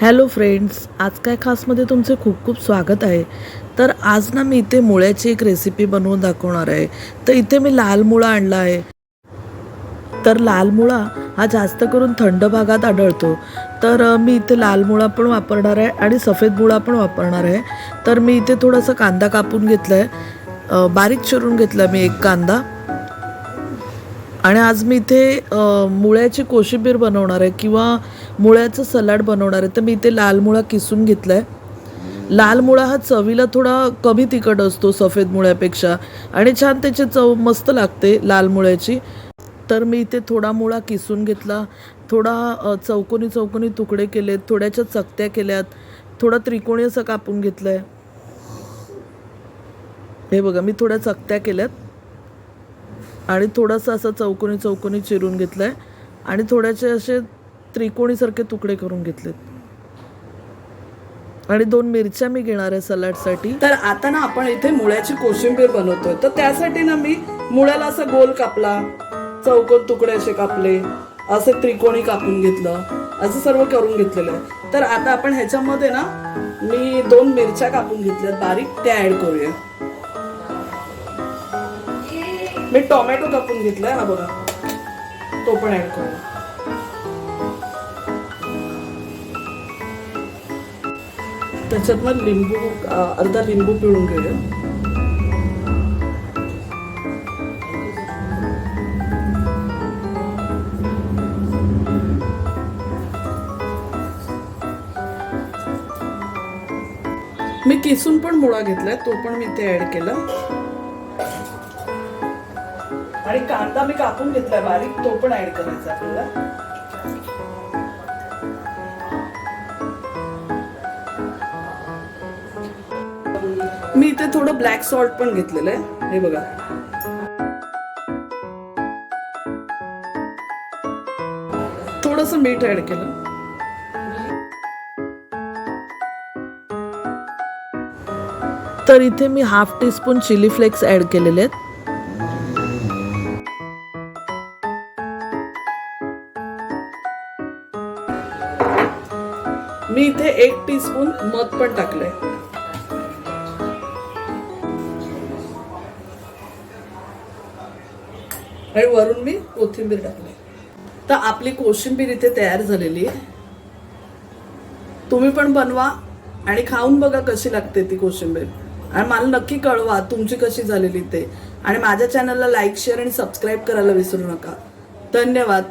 Hello friends आज काय खासमध्ये तुमचे खूप खूप स्वागत आहे. तर आज ना मी इथे मुळ्याची एक रेसिपी बनवून दाखवणार आहे. तर इथे मी लाल मुळा आणला आहे. तर लाल मुळा हा जास्त करून थंड भागात आढळतो. तर मी इथे लाल मुळा पण वापरणार आहे आणि सफेद मुळा पण वापरणार आहे. तर मी इथे थोडासा कांदा कापून घेतला आहे बारीक चिरून घेतला मी एक कांदा. आणि आज मी इथे मुळ्याची कोशिंबीर बनवणार आहे किंवा मुळ्याचं सलाड बनवणार आहे. तर मी इथे लाल मुळा किसून घेतला आहे लाल मुळा हा चवीला थोडा कमी तिखट असतो सफेद मुळ्यापेक्षा. आणि छान त्याची चव मस्त लागते लाल मुळ्याची. तर मी इथे थोडा मुळा किसून घेतला. थोडा चौकोनी चौकोनी तुकडे केलेत. थोड्याच्या चकत्या केल्यात. थोडा त्रिकोणी असं कापून घेतलं आहे हे बघा मी थोड्या चकत्या केल्यात. आणि थोडासा असा चौकोनी चौकोनी चिरून घेतलाय. आणि थोड्याचे असे त्रिकोणीसारखे तुकडे करून घेतलेत. आणि दोन मिरच्या मी घेणार आहे सलाडसाठी. तर आता ना आपण इथे मुळ्याची कोशिंबीर बनवतोय. तर त्यासाठी ना मी मुळ्याला असा गोल कापला. चौकोन तुकडे असे कापले. असे त्रिकोणी कापून घेतलं. असं सर्व करून घेतलेलं आहे. तर आता आपण ह्याच्यामध्ये ना मी दोन मिरच्या कापून घेतल्यात. बारीक त्या ऍड करूया. मी टोमॅटो कापून घेतलाय. हा बघा. तो पण ऍड करूया. त्याच्यात मग लिंबू अर्धा लिंबू पिळून घेऊया. मी किसून पण मुळा घेतलाय तो पण मी ते ऍड केला. आणि कांदा मी कापून घेतलाय बारीक तो पण ऍड करायचा आपल्याला. मी इथे थोडं ब्लॅक सॉल्ट पण घेतलेलं आहे. हे बघा. थोडस मीठ ऍड केलं. तर इथे मी half teaspoon chilli flakes add केलेले आहेत. मी इथे एक टीस्पून मध पण टाकलंय. आणि वरून मी कोथिंबीर टाकली. तर आपली कोशिंबीर इथे तयार झालेली आहे. तुम्ही पण बनवा आणि खाऊन बघा कशी लागते ती कोशिंबीर. आणि मला नक्की कळवा तुमची कशी झालेली ते. आणि माझ्या चॅनलला लाईक शेअर आणि सबस्क्राईब करायला विसरू नका. धन्यवाद.